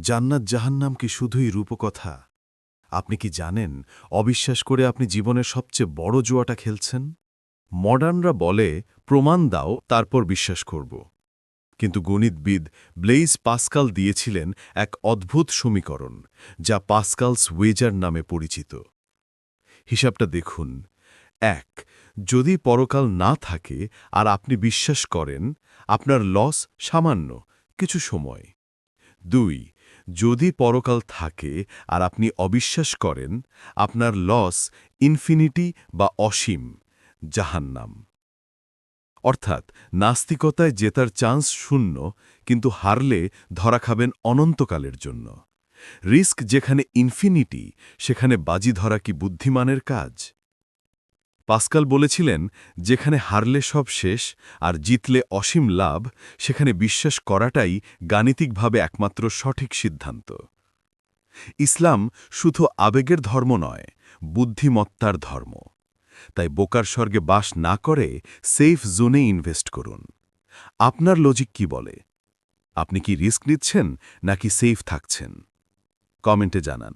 জান্নাত জাহান্নাম কি শুধুই রূপকথা? আপনি কি জানেন অবিশ্বাস করে আপনি জীবনের সবচেয়ে বড় জুয়াটা খেলছেন? মডার্নরা বলে, প্রমাণ দাও, তারপর বিশ্বাস করব। কিন্তু গণিতবিদ ব্লেইজ পাস্কাল দিয়েছিলেন এক অদ্ভুত সমীকরণ, যা পাস্কালস ওয়েজার নামে পরিচিত। হিসাবটা দেখুন। এক, যদি পরকাল না থাকে আর আপনি বিশ্বাস করেন, আপনার লস সামান্য, কিছু সময়। দুই যদি পরকাল থাকে আর আপনি অবিশ্বাস করেন, আপনার লস ইনফিনিটি বা অসীম জাহান্নাম। অর্থাৎ নাস্তিকতায় জেতার চান্স শূন্য, কিন্তু হারলে ধরা খাবেন অনন্তকালের জন্য। রিস্ক যেখানে ইনফিনিটি, সেখানে বাজি ধরা কি বুদ্ধিমানের কাজ? পাস্কাল বলেছিলেন, যেখানে হারলে সব শেষ আর জিতলে অসীম লাভ, সেখানে বিশ্বাস করাটাই গাণিতিকভাবে একমাত্র সঠিক সিদ্ধান্ত। ইসলাম শুধু আবেগের ধর্ম নয়, বুদ্ধিমত্তার ধর্ম। তাই বোকার স্বর্গে বাস না করে সেফ জোনে ইনভেস্ট করুন। আপনার লজিক কি বলে? আপনি কি রিস্ক নিচ্ছেন নাকি সেফ থাকছেন? কমেন্টে জানান।